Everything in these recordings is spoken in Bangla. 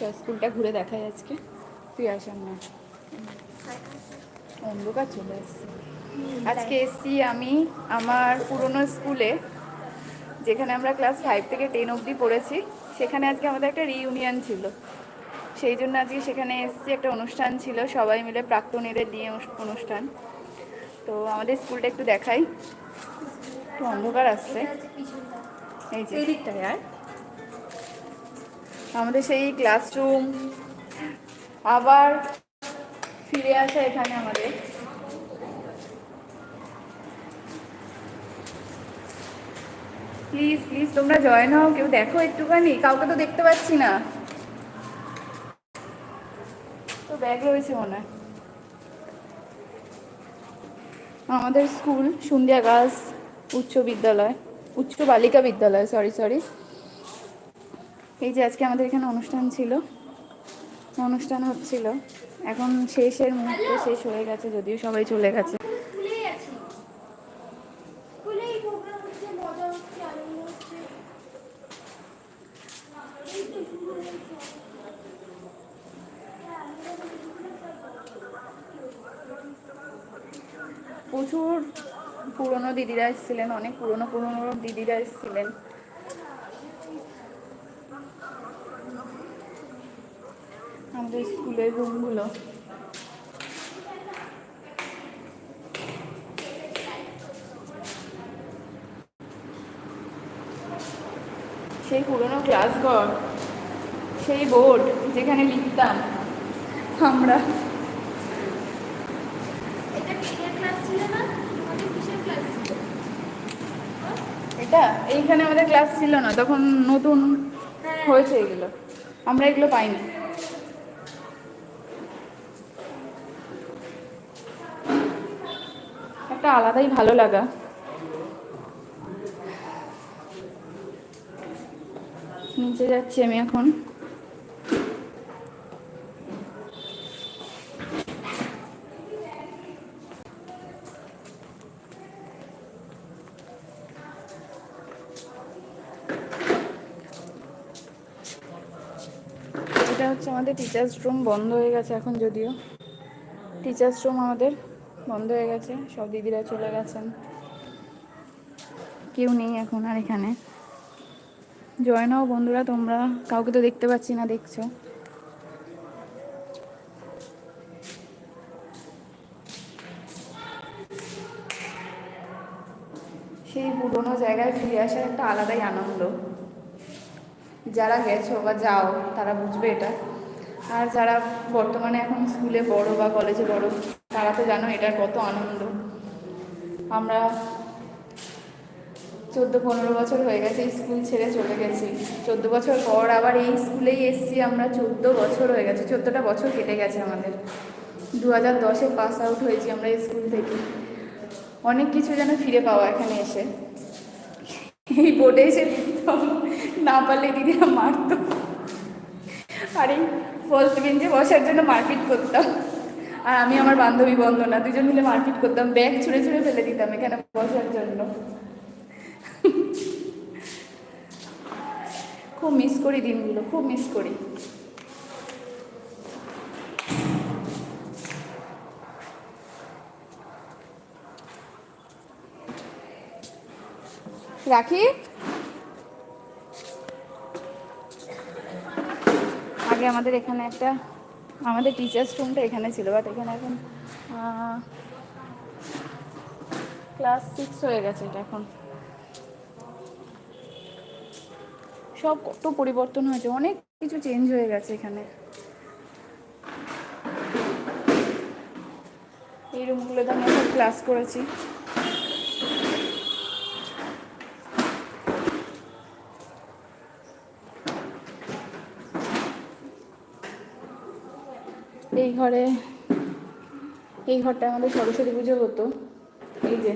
চল স্কুলটা ঘুরে দেখাই আজকে। তুই আসার না অন্ধকার চলে এসছে। আজকে এসছি আমি আমার পুরনো স্কুলে, যেখানে আমরা ক্লাস ফাইভ থেকে টেন অবধি পড়েছি। সেখানে আজকে আমাদের একটা রিইউনিয়ন ছিল। সেই জন্য আজকে সেখানে এসছি, একটা অনুষ্ঠান ছিল। সবাই মিলে প্রাক্তনীদের অনুষ- অনুষ্ঠান তো আমাদের স্কুলটা একটু দেখাই। একটু অন্ধকার আসছে। এই যে। আর আমাদের সেই ক্লাসরুম আবার ফিরে আসা এখানে আমাদের। প্লিজ প্লিজ তোমরা জয়েন হও, কেউ দেখো একটুখানি, কাউকে তো দেখতে পাচ্ছি না। তো ব্যাগ রয়েছে মনে হয়। আমাদের স্কুল সন্ধ্যা গার্লস উচ্চ বিদ্যালয়, উচ্চ বালিকা বিদ্যালয় সরি সরি এই যে আজকে আমাদের এখানে অনুষ্ঠান ছিল। অনুষ্ঠান হচ্ছিল। এখন শেষের মুহূর্তে শেষ হয়ে গেছে যদিও সবাই চলে গেছে। হয়েছে। প্রচুর পুরনো দিদিরা এসেছিলেন অনেক পুরনো পুরনো দিদিরা এসেছিলেন। আমাদের স্কুলের রুমগুলো। সেই পুরনো ক্লাস ঘর সেই বোর্ড যেখানে লিখতাম আমরা। এটা এইখানে আমাদের ক্লাস ছিল না তখন নতুন হ্যাঁ। হয়েছে এগুলো। আমরা এগুলো পাইনি। আলাদাই ভালো লাগা। নিচে যাচ্ছি আমি এখন। এটা হচ্ছে আমাদের টিচার্স রুম বন্ধ হয়ে গেছে এখন যদিও। টিচার্স রুম আমাদের বন্ধ হয়ে গেছে, সব দিদিরা চলে গেছেন। কেউ নেই এখন আর এখানে। জয়েন হও বন্ধুরা, তোমরা কাউকে তো দেখতে পাচ্ছি না, দেখছ? সেই পুরোনো জায়গায় ফিরে আসার একটা আলাদাই আনন্দ। যারা গেছো বা যাও, তারা বুঝবে এটা। আর যারা বর্তমানে এখন স্কুলে বড় বা কলেজে বড় তারা তো জানো এটার কত আনন্দ। আমরা চোদ্দ পনেরো বছর হয়ে গেছে স্কুল ছেড়ে চলে গেছি। চোদ্দ বছর পর আবার এই স্কুলেই এসছি আমরা, চোদ্দ বছর হয়ে গেছে, চোদ্দোটা বছর কেটে গেছে আমাদের। দু হাজার দশে পাস আউট হয়েছি আমরা স্কুল থেকে। অনেক কিছু যেন ফিরে পাওয়া এখানে এসে। এই বোর্ডে এসে না পারলে দিদিরা মারতো। আর এই ফার্স্ট বেঞ্চে বসার জন্য মারপিট করতাম। আর আমি আমার বান্ধবী বন্দনা দুজন মিলে মারপিট করতাম, ব্যাগ ছুঁড়ে ছুঁড়ে ফেলে দিতাম এখানে বসার জন্য। খুব মিস করি দিনগুলো, খুব মিস করি। রাখি? আগে আমাদের এখানে একটা আমাদের টিচার্স রুমটা এখানে ছিল বাট এখানে এখন ক্লাস সিক্স হয়ে গেছে এটা এখন। সব কত পরিবর্তন হয়েছে, অনেক কিছু চেঞ্জ হয়ে গেছে এখানে। এই রুমগুলোতে আমরা সব ক্লাস করেছি। ঘরে এই ঘরটা আমাদের সরস্বতী পুজো হতো। এই যে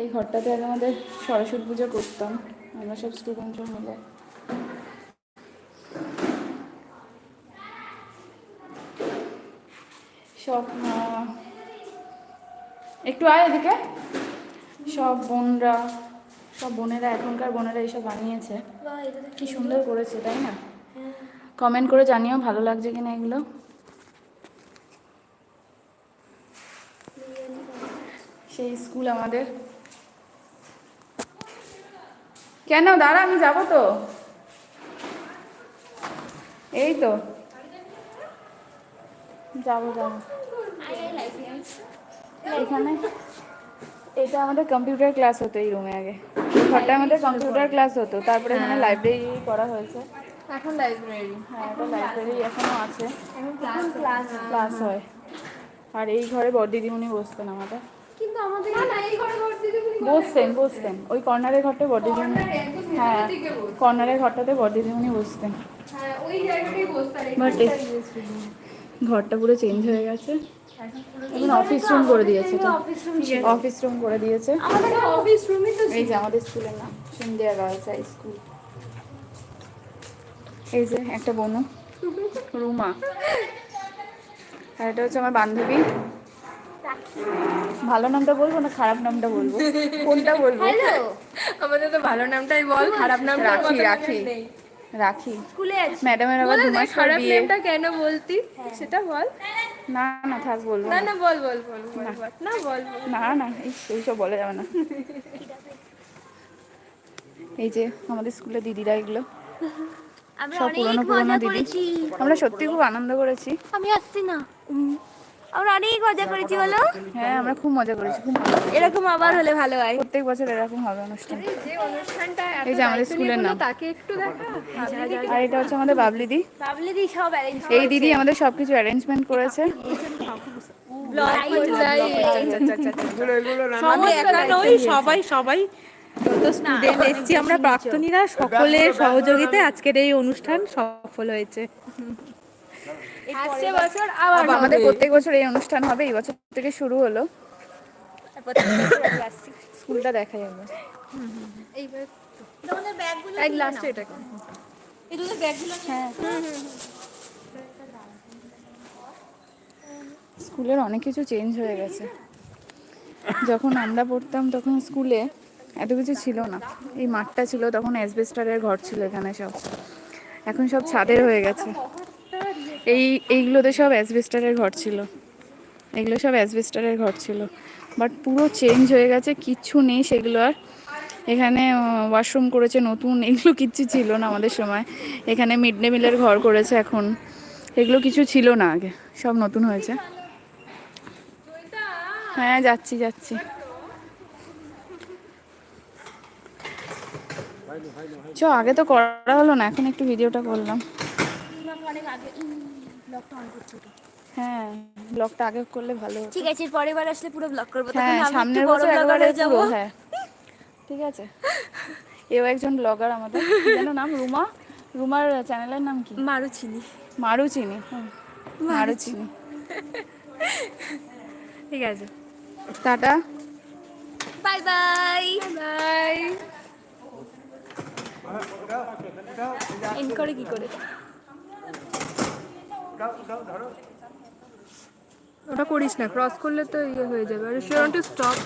এই ঘরটাতে আগে আমাদের সরস্বতী পুজো করতাম। আমরা সব স্টুডেন্টরা মিলে। সব একটু আয় এদিকে। সব বোনরা সব বোনেরা এখনকার বোনেরা এইসব বানিয়েছে। কি সুন্দর করেছে তাই না। কমেন্ট করে জানিও, ভালো লাগছে কিনা এগুলো? সেই স্কুল আমাদের। কেন? দাঁড়া, আমি যাব তো। এই তো। যাব যাব। এখানে? এটা আমাদের কম্পিউটার ক্লাস হতো এই রুমে আগে। ঘরটা আমাদের কম্পিউটার ক্লাস হতো। তারপরে এখানে লাইব্রেরি করা হয়েছে। এখন লাইব্রেরি হ্যাঁ এটা লাইব্রেরি এখনও আছে। এখন ক্লাস ক্লাস ক্লাস হয়। আর এই ঘরে বড় দিদিমণি বসতেন আমাদের। কিন্তু আমাদের বসতেন বসতেন। ওই কর্নারের ঘরটা বড় দিদিমণি হ্যাঁ কর্নারের ঘরটাতে বড় দিদিমণি বসতেন। হ্যাঁ বাট। ঘরটা পুরো চেঞ্জ হয়ে গেছে। এখন অফিস রুম করে দিয়েছে অফিস রুম করে দিয়েছে। আমাদের অফিস রুমই তো এই যে আমাদের স্কুলের নাম সন্ধ্যা গার্লস হাই স্কুল। এই যে একটা বনু। রুমা। আর এটা হচ্ছে আমার বান্ধবী। ভালো নামটা বলব না খারাপ নামটা বলব? কোনটা বলব? আমাদের তো ভালো নামটাই বল খারাপ নাম রাখি রাখি। রাখি। স্কুলে আছি। ম্যাডামের আবার দু মাস খারাপ নামটা কেন বলতি? সেটা বল। না না থাক বলব না না। বল বল বল। না। বল। না না এই সব বলা যাবে না। এই যে আমাদের স্কুলে দিদিরা এগুলো। সব পুরনো পুরনো দিদি। আমরা সত্যি খুব আনন্দ করেছি। আমি আসছি না। আমরা অনেক মজা করেছি বলো। হ্যাঁ আমরা খুব মজা করেছি খুব মজা করেছি। এরকম আবার হলে ভালো হয়। প্রত্যেক বছর এরকম হবে অনুষ্ঠান। এই যে অনুষ্ঠানটা এই যে আমাদের স্কুলের নাম। তাকে একটু দেখা। আর এটা হচ্ছে আমাদের বাবলিদি বাবলি দি সব অ্যারেঞ্জ এই দিদি আমাদের সবকিছু অ্যারেঞ্জমেন্ট করেছে। আমি একা নই সবাই সবাই স্টুডেন্ট এসেছি আমরা প্রাক্তনীরা। সকলের সহযোগিতায় আজকের এই অনুষ্ঠান সফল হয়েছে। আসছে বছর আবার আমাদের প্রত্যেক বছর এই অনুষ্ঠান হবে এই বছর থেকে শুরু হলো। স্কুলটা দেখা যাবে হ্যাঁ স্কুলের অনেক কিছু চেঞ্জ হয়ে গেছে। যখন আমরা পড়তাম তখন স্কুলে এত কিছু ছিল না। এই মাঠটা ছিল, তখন অ্যাসবেস্টারের ঘর ছিল এখানে সব। এখন সব ছাদের হয়ে গেছে। এই, এইগুলোতে সব অ্যাসবেস্টারের ঘর ছিল। এগুলো সব অ্যাসবেস্টারের ঘর ছিল। বাট পুরো চেঞ্জ হয়ে গেছে, কিচ্ছু নেই সেগুলো আর। এখানে ওয়াশরুম করেছে নতুন, এগুলো কিচ্ছু ছিল না আমাদের সময়। এখানে মিড ডে মিলের ঘর করেছে এখন। এগুলো কিছু ছিল না আগে, সব নতুন হয়েছে। হ্যাঁ যাচ্ছি যাচ্ছি। চ আগে তো করা হলো না এখন একটু ভিডিওটা করলাম। হ্যাঁ ব্লগটা আগে করলে ভালো ঠিক আছে পরের বার আসলে পুরো ব্লগ করব। হ্যাঁ আমি সামনের বছর একবারে যাব। হ্যাঁ। ঠিক আছে। এও একজন ব্লগার আমাদের। যেন নাম? রুমা? রুমার চ্যানেলের নাম কি? মারু চিনি মারুচিনি হ্যাঁ মারুচিনি। ঠিক আছে। Ta ta. Bye. Bye bye. করে কি করে? ওটা করিস না ক্রস করলে তো ইয়ে হয়ে যাবে। Are you stop